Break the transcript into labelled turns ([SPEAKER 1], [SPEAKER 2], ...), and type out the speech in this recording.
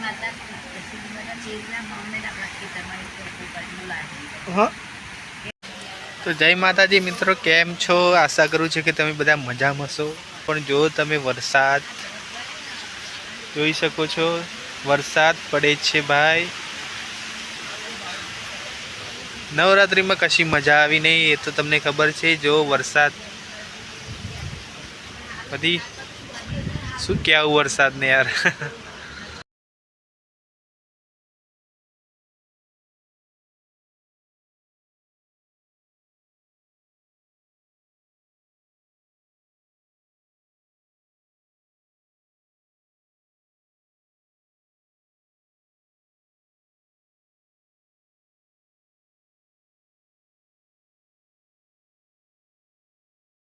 [SPEAKER 1] માતા
[SPEAKER 2] હા. તો જય માતાજી મિત્રો, કેમ છો? આશા કરું છું કે તમે બધા મજામાં છો. પણ જો તમે વરસાદ જોઈ શકો છો, વરસાદ પડે છે ભાઈ. નવરાત્રિમાં કશી મજા આવી નહીં, એ તો તમને ખબર છે. જો વરસાદ બધી શું કહેવું વરસાદને યાર?